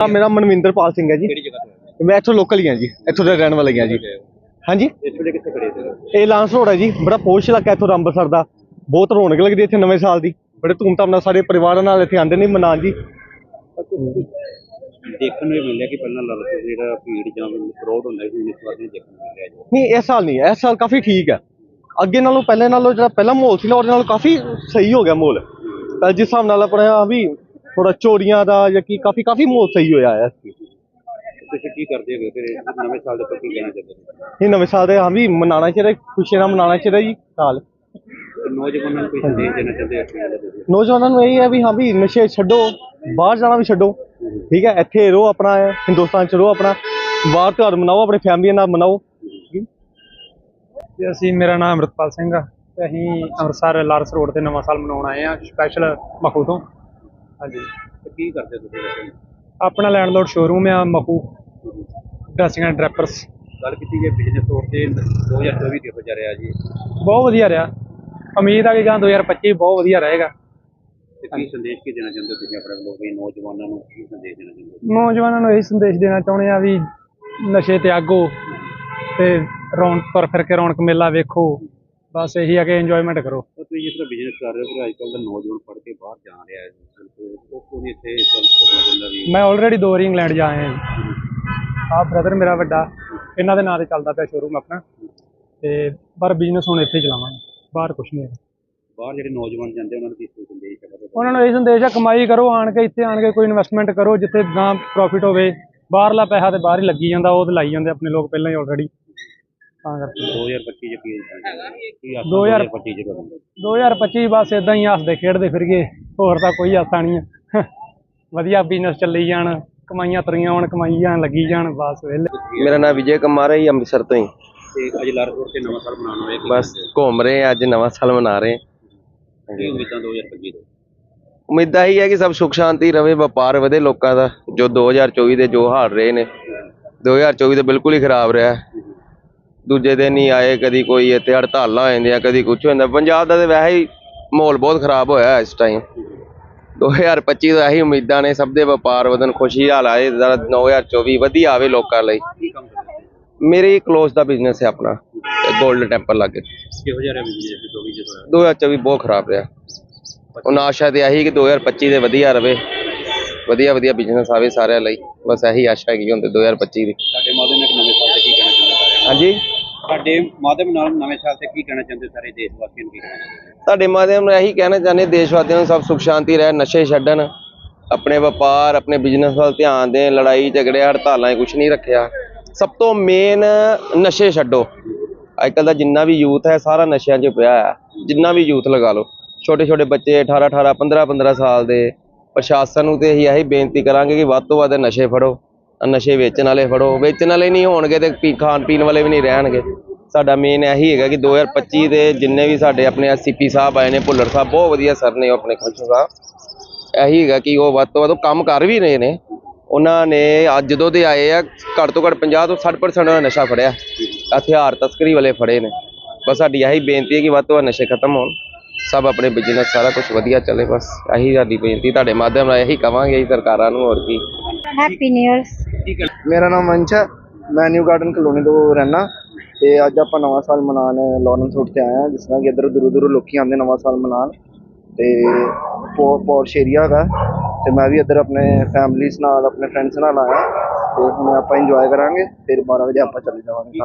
ਹਾਂ, ਮੇਰਾ ਮਨਵਿੰਦਰਪਾਲ ਸਿੰਘ ਹੈ ਜੀ। ਕਿਹੜੀ ਜਗ੍ਹਾ ਤੋਂ ਮੈਂ ਇੱਥੋਂ ਲੋਕਲ ਹੀ ਹਾਂ ਜੀ ਇੱਥੋਂ ਦਾ ਰਹਿਣ ਵਾਲਾ ਹੀ ਹਾਂ ਜੀ। ਹਾਂਜੀ। ਇਸ ਵੇਲੇ ਕਿੱਥੇ ਖੜੇ ਸੀ ਇਹ ਲਾਂਸ ਰੋਡ ਹੈ ਜੀ ਬੜਾ ਪੋਸ਼ ਇਲਾਕਾ ਇੱਥੋਂ ਦਾ ਅੰਮ੍ਰਿਤਸਰ ਦਾ। ਬਹੁਤ ਰੌਣਕ ਲੱਗਦੀ ਇੱਥੇ ਨਵੇਂ ਸਾਲ ਦੀ। ਬੜੇ ਧੂਮਧਾਮ ਨਾਲ ਸਾਰੇ ਪਰਿਵਾਰਾਂ ਨਾਲ ਇੱਥੇ ਆਉਂਦੇ ਨੇ ਮਨਾਉਣ ਜੀ। ਦੇਖਣ ਨੂੰ ਮਿਲਿਆ ਕਿ ਪਹਿਲਾਂ ਲੜਕੇ ਜਿਹੜਾ ਭੀੜ ਜਾਂ ਫਰੋਡ ਹੁੰਦਾ ਸੀ ਇਸ ਵਾਰ ਨਹੀਂ ਦੇਖਣ ਨੂੰ ਮਿਲਿਆ ਜੀ। ਨਹੀਂ ਇਸ ਸਾਲ ਨਹੀਂ ਇਸ ਸਾਲ ਕਾਫੀ ਠੀਕ ਹੈ। ਅੱਗੇ ਨਾਲੋਂ ਪਹਿਲੇ ਨਾਲੋਂ ਜਿਹੜਾ ਪਹਿਲਾ ਮਾਹੌਲ ਸੀ ਨਾ ਉਹਦੇ ਨਾਲੋਂ ਕਾਫੀ ਸਹੀ ਹੋ ਗਿਆ ਮਾਹੌਲ। ਜਿਸ ਹਿਸਾਬ ਨਾਲ ਆਪਣਾ ਵੀ ਥੋੜਾ ਚੋਰੀਆਂ ਦਾ ਜਾਂ ਕੀ ਕਾਫੀ ਕਾਫੀ ਮਾਹੌਲ ਸਹੀ ਹੋਇਆ ਹੈ ਇਸ ਤੁਸੀਂ ਕੀ ਕਰਦੇ ਹੋ ਫਿਰ ਇਸ ਨਵੇਂ ਸਾਲ ਦੇ ਉੱਪਰ ਕੀ ਕਹਿਣਾ ਚਾਹੁੰਦੇ ਹੋ? ਇਹ ਨਵੇਂ ਸਾਲ ਦੇ ਹਾਂ ਵੀ ਮਨਾਉਣਾ ਚਾਹੀਦਾ ਖੁਸ਼ੀ ਨਾਲ ਮਨਾਉਣਾ ਚਾਹੀਦਾ ਜੀ ਸਾਲ। ਨੌਜਵਾਨਾਂ ਨੂੰ ਕੋਈ ਸੰਦੇਸ਼ ਦੇਣਾ ਚਾਹੁੰਦੇ ਹੋ? ਨੌਜਵਾਨਾਂ ਨੂੰ ਇਹ ਹੈ ਵੀ ਹਾਂ ਵੀ ਨਸ਼ੇ ਛੱਡੋ ਬਾਹਰ ਜਾਣਾ ਵੀ ਛੱਡੋ ਠੀਕ ਹੈ ਇੱਥੇ ਰਹੋ ਆਪਣਾ ਹਿੰਦੁਸਤਾਨ ਚ ਰਹੋ ਆਪਣਾ ਬਾਹਰ ਤਿਉਹਾਰ ਮਨਾਓ ਆਪਣੀ ਫੈਮਿਲੀ ਨਾਲ ਮਨਾਓ। ਤੇ ਅਸੀਂ ਮੇਰਾ ਨਾਮ ਅਮਰਤਪਾਲ ਸਿੰਘ ਆ ਤੇ ਅਸੀਂ ਅੰਮ੍ਰਿਤਸਰ ਲਾਰਸ ਰੋਡ ਤੇ ਨਵਾਂ ਸਾਲ ਮਨਾਉਣ ਆਏ ਆ ਸਪੈਸ਼ਲ ਮਖੂ ਤੋਂ। ਹਾਂਜੀ। ਤੇ ਕੀ ਕਰਦੇ ਤੁਸੀਂ ਵੈਸੇ? ਆਪਣਾ ਲੈਂਡਲੋਡ ਸ਼ੋਰੂਮ ਆ ਮਖੂ ਡਰੈਸਿੰਗ ਐਂਡ ਡਰੈਪਰਸ ਗੱਲ ਕੀਤੀ ਜੇ ਬਿਜ਼ਨਸ ਤੌਰ ਤੇ 2024 ਕਿਹੋ ਜਿਹਾ ਰਿਹਾ ਜੀ। ਬਹੁਤ ਵਧੀਆ ਰਿਹਾ। ਉਮੀਦ ਆ ਕਿ ਗਾਂ 2025 ਬਹੁਤ ਵਧੀਆ ਰਹੇਗਾ। ਤੇ ਕੀ ਸੰਦੇਸ਼ ਕੀ ਦੇਣਾ ਚਾਹੁੰਦੇ ਹੋ ਤੁਸੀਂ ਆਪਣੇ ਲੋਕ ਵੀ ਨੌਜਵਾਨਾਂ ਨੂੰ ਕੀ ਸੰਦੇਸ਼ ਦੇਣਾ ਚਾਹੁੰਦੇ ਹੋ? ਨੌਜਵਾਨਾਂ ਨੂੰ ਇਹ ਸੰਦੇਸ਼ ਦੇਣਾ ਚਾਹੁੰਦੇ ਆ ਵੀ ਨਸ਼ੇ ਤਿਆਗੋ ਤੇ ਰੌਣਕ ਤੁਰ ਫਿਰ ਕੇ ਰੌਣਕ ਮੇਲਾ ਵੇਖੋ। ਬਸ ਇਹੀ ਆ ਕਿ ਇੰਜੋਇਮੈਂਟ ਕਰੋ। ਤੁਸੀਂ ਜਿਸ ਤਰ੍ਹਾਂ ਬਿਜ਼ਨਸ ਕਰ ਰਹੇ ਹੋ ਫਿਰ ਅੱਜ ਕੱਲ੍ਹ ਦਾ ਨੌਜਵਾਨ ਪੜ੍ਹ ਕੇ ਬਾਹਰ ਜਾ ਰਿਹਾ ਹੈ। ਉਹ ਕੋਈ ਇੱਥੇ ਤੁਰਨਾ ਚਾਹੁੰਦਾ ਵੀ ਮੈਂ ਆਲਰੇਡੀ ਦੋ ਵਾਰੀ ਇੰਗਲੈਂਡ ਜਾ ਆਇਆ ਆਹ ਬ੍ਰਦਰ ਮੇਰਾ ਵੱਡਾ ਇਹਨਾਂ ਦੇ ਨਾਂ ਤੇ ਚੱਲਦਾ ਪਿਆ ਸ਼ੋਰੂਮ ਆਪਣਾ। ਤੇ ਪਰ ਬਿਜ਼ਨਸ ਹੁਣ ਇੱਥੇ ਹੀ ਚਲਾਵਾਂਗੇ ਬਾਹਰ ਕੁਛ ਨਹੀਂ ਹੈ ਬਾਹਰ ਜਿਹੜੇ ਨੌਜਵਾਨ ਜਾਂਦੇ ਉਹਨਾਂ ਨੂੰ ਕੀ ਸੰਦੇਸ਼ ਹੈ ਉਹਨਾਂ ਨੂੰ ਇਹ ਸੰਦੇਸ਼ ਹੈ ਕਮਾਈ ਕਰੋ ਆਣ ਕੇ ਇੱਥੇ ਆਣ ਕੇ ਕੋਈ ਇਨਵੈਸਟਮੈਂਟ ਕਰੋ ਜਿੱਥੇ ਗਾਂ ਪ੍ਰੋਫਿਟ ਹੋਵੇ ਬਾਹਰਲਾ ਪੈਸਾ ਤੇ ਬਾਹਰ ਹੀ ਲੱਗੀ ਜਾਂਦਾ ਉਹ ਤੇ ਲਾਈ ਜਾਂਦੇ ਆਪਣੇ ਲੋਕ ਪਹਿਲਾਂ ਹੀ ਆਲਰੇਡੀ ਤਾਂ ਕਰਕੇ। 2025 ਚ ਕੀ ਹੋਣਾ ਕੀ ਆਸਾਂ 2000 2025 ਚ ਕਰੋਗੇ? 2025 ਬਸ ਇਦਾਂ ਹੀ ਹੱਸਦੇ ਖੇਡਦੇ ਫਿਰ ਗਏ ਹੋਰ ਤਾਂ ਕੋਈ ਆਸਾ ਨਹੀਂ ਹੈ ਵਧੀਆ ਬਿਜ਼ਨਸ ਚੱਲੀ ਜਾਣ ਕਮਾਈਆਂ ਤਰੀਆਂ ਹੋਣ ਕਮਾਈ ਜਾਣ ਲੱਗੀ ਜਾਣ ਬਸ ਵਿਹਲੇ। ਮੇਰਾ ਨਾਮ ਵਿਜੇ ਕੁਮਾਰ ਹੈ ਜੀ ਅੰਮ੍ਰਿਤਸਰ ਤੋਂ ਹੀ। ਤੇ ਅੱਜ ਲਾਰਕੋਟ ਤੇ ਨਵਾਂ ਸਾਲ ਮਨਾਉਣ ਹੋਇਆ ਕੀ ਬਸ ਘੁੰਮ ਰਹੇ ਅੱਜ ਨਵਾਂ ਸਾਲ ਮਨਾ ਰਹੇ ਹਾਂ। ਕੀ ਉਮੀਦਾਂ 2025 ਤੋਂ ਉਮੀਦਾਂ ਹੀ ਹੈ ਕਿ ਸਭ ਸੁਖ ਸ਼ਾਂਤੀ ਰਵੇ ਵਪਾਰ ਵਧੇ ਲੋਕਾਂ ਦਾ। ਜੋ 2024 ਦੇ ਜੋ ਹਾਲ ਰਹੇ ਨੇ 2024 ਤਾਂ ਬਿਲਕੁਲ ਹੀ ਖਰਾਬ ਰਿਹਾ। ਦੂਜੇ ਦਿਨ ਹੀ ਆਏ ਕਦੀ ਕੋਈ ਇੱਥੇ ਹੜਤਾਲਾਂ ਹੋ ਜਾਂਦੀਆਂ ਕਦੀ ਕੁਝ ਹੋ ਜਾਂਦਾ। ਪੰਜਾਬ ਦਾ ਤਾਂ ਵੈਸੇ ਹੀ ਮਾਹੌਲ ਬਹੁਤ ਖਰਾਬ ਹੋਇਆ ਇਸ ਟਾਈਮ 2025 ਤੋਂ ਇਹੀ ਉਮੀਦਾਂ ਨੇ ਸਭ ਦੇ ਵਪਾਰ ਵਧਣ ਖੁਸ਼ੀ ਹਾਲ ਆਏ 2024 ਵਧੀਆ ਆਵੇ ਲੋਕਾਂ ਲਈ? ਮੇਰੀ ਕਲੋਜ਼ ਦਾ ਬਿਜ਼ਨਸ ਹੈ ਆਪਣਾ 골ਡ ਟੈਂਪਲ ਲਾਗੇ। ਕਿਹੋ ਜਿਹਾ ਰਿਹਾ ਬਿਜ਼ਨਸ 24 ਚ ਹੋਇਆ 2024 ਬਹੁਤ ਖਰਾਬ ਰਿਹਾ। ਹੁਣ ਆਸ਼ਾ ਤੇ ਆਹੀ ਕਿ 2025 ਦੇ ਵਧੀਆ ਰਵੇ ਵਧੀਆ ਵਧੀਆ ਬਿਜ਼ਨਸ ਆਵੇ ਸਾਰਿਆਂ ਲਈ। ਬਸ ਇਹੀ ਆਸ਼ਾ ਹੈਗੀ ਹੁੰਦੇ 2025 ਦੀ ਸਾਡੇ ਮਾਧਿਅਮ ਨਾਲ ਨਵੇਂ ਸਾਲ ਤੇ ਕੀ ਕਹਿਣਾ ਚਾਹੁੰਦੇ ਹਾਂਜੀ? ਸਾਡੇ ਮਾਧਿਅਮ ਨਾਲ ਨਵੇਂ ਸਾਲ ਤੇ ਕੀ ਕਹਿਣਾ ਚਾਹੁੰਦੇ ਸਾਰੇ ਦੇਸ਼ ਵਾਸੀਆਂ ਨੂੰ ਕੀ ਕਹਿਣਾ ਚਾਹੁੰਦੇ ਤੁਹਾਡੇ ਮਾਧਿਅਮ ਨਾਲ ਇਹੀ ਕਹਿਣਾ ਚਾਹੁੰਦੇ ਦੇਸ਼ ਵਾਸੀਆਂ ਨੂੰ ਸਭ ਸੁਖ ਸ਼ਾਂਤੀ ਰਹੇ, ਨਸ਼ੇ ਛੱਡਣ, ਆਪਣੇ ਵਪਾਰ, ਆਪਣੇ ਬਿਜ਼ਨਸ ਵੱਲ ਧਿਆਨ ਦੇਣ, ਲੜਾਈ, ਝਗੜੇ, ਹੜਤਾਲਾਂ ਕੁਝ ਨਹੀਂ ਰੱਖਿਆ। ਸਭ ਤੋਂ ਮੇਨ ਨਸ਼ੇ ਛੱਡੋ। ਅੱਜ ਕੱਲ ਦਾ ਜਿੰਨਾ ਵੀ ਯੂਥ ਹੈ, ਸਾਰਾ ਨਸ਼ਿਆਂ 'ਚ ਪਿਆ ਹੈ ਜਿੰਨਾ ਵੀ ਯੂਥ ਲਗਾ ਲਓ। ਛੋਟੇ ਛੋਟੇ ਬੱਚੇ 18 18 15 15 ਸਾਲ ਦੇ, ਪ੍ਰਸ਼ਾਸਨ ਨੂੰ ਤੇ ਅਸੀਂ ਇਹੀ ਬੇਨਤੀ ਕਰਾਂਗੇ ਕਿ ਵੱਧ ਤੋਂ ਵੱਧ ਨਸ਼ੇ ਫੜੋ। ਨਸ਼ੇ ਵੇਚਣ ਵਾਲੇ ਫੜੋ, ਵੇਚਣ ਵਾਲੇ ਨਹੀਂ ਹੋਣਗੇ ਤੇ ਪੀ ਖਾਣ ਪੀਣ ਵਾਲੇ ਵੀ ਨਹੀਂ ਰਹਿਣਗੇ। ਸਾਡਾ ਮੇਨ ਇਹੀ ਹੈਗਾ ਕਿ 2025 ਦੇ ਜਿੰਨੇ ਵੀ ਸਾਡੇ ਆਪਣੇ ਸੀਪੀ ਸਾਹਿਬ ਆਏ ਨੇ, ਭੁੱਲਰ ਸਾਹਿਬ, ਬਹੁਤ ਵਧੀਆ ਸਰ ਨੇ ਉਹ ਆਪਣੇ ਖੁਸ਼ ਸਾਹਿਬ। ਇਹੀ ਹੈਗਾ ਕਿ ਉਹ ਵੱਧ ਤੋਂ ਵੱਧ ਉਹ ਕੰਮ ਕਰ ਵੀ ਰਹੇ ਨੇ। ਉਹਨਾਂ ਨੇ ਅੱਜ ਜਦੋਂ ਦੇ ਆਏ ਆ, ਘੱਟ ਤੋਂ ਘੱਟ 50 ਤੋਂ 60% ਦਾ ਨਸ਼ਾ ਫੜਿਆ। ਹਥਿਆਰ ਤਸਕਰੀ ਵਾਲੇ ਫੜੇ ਨੇ। ਬਸ ਸਾਡੀ ਇਹੀ ਬੇਨਤੀ ਹੈ ਕਿ ਵੱਧ ਤੋਂ ਵੱਧ ਨਸ਼ੇ ਖਤਮ ਹੋਣ। ਸਭ ਆਪਣੇ ਬਿਜ਼ਨਸ ਸਾਰਾ ਕੁਝ ਵਧੀਆ ਚੱਲੇ ਬਸ। ਇਹੀ ਸਾਡੀ ਬੇਨਤੀ। ਤੁਹਾਡੇ ਮਾਧਿਅਮ ਨਾਲ ਇਹੀ ਕਵਾਂਗੇ ਸਰਕਾਰਾਂ ਨੂੰ ਹੋਰ ਕੀ। ਹੈਪੀ ਨਿਊ ਇਅਰ ਕੀ ਕਹਿਣਾ ਮੇਰਾ ਨਾਮ ਅੰਸ਼ ਹੈ। ਮੈਂ ਨਿਊ ਗਾਰਡਨ ਕਲੋਨੀ ਤੋਂ ਰਹਿਣਾ ਤੇ ਅੱਜ ਆਪਾਂ ਨਵਾਂ ਸਾਲ ਮਨਾਉਣ ਲਾਰੈਂਸ ਰੋਡ ਤੇ ਆਏ ਹਾਂ। ਜਿਸ ਤਰ੍ਹਾਂ ਕਿ ਇੱਧਰ ਦੂਰੋਂ ਦੂਰੋਂ ਲੋਕੀ ਆਉਂਦੇ ਨਵਾਂ ਸਾਲ ਮਨਾਉਣ। ਤੇ ਪੋਰਸ਼ ਏਰੀਆ ਹੈਗਾ। ਤੇ ਮੈਂ ਵੀ ਇੱਧਰ ਆਪਣੇ ਫੈਮਲੀਸ ਨਾਲ, ਆਪਣੇ ਫਰੈਂਡਸ ਨਾਲ ਆਇਆ। ਤੇ ਹੁਣ ਆਪਾਂ ਇੰਜੋਏ ਕਰਾਂਗੇ। ਫਿਰ 12 ਵਜੇ ਆਪਾਂ ਚਲੇ ਜਾਵਾਂਗੇ।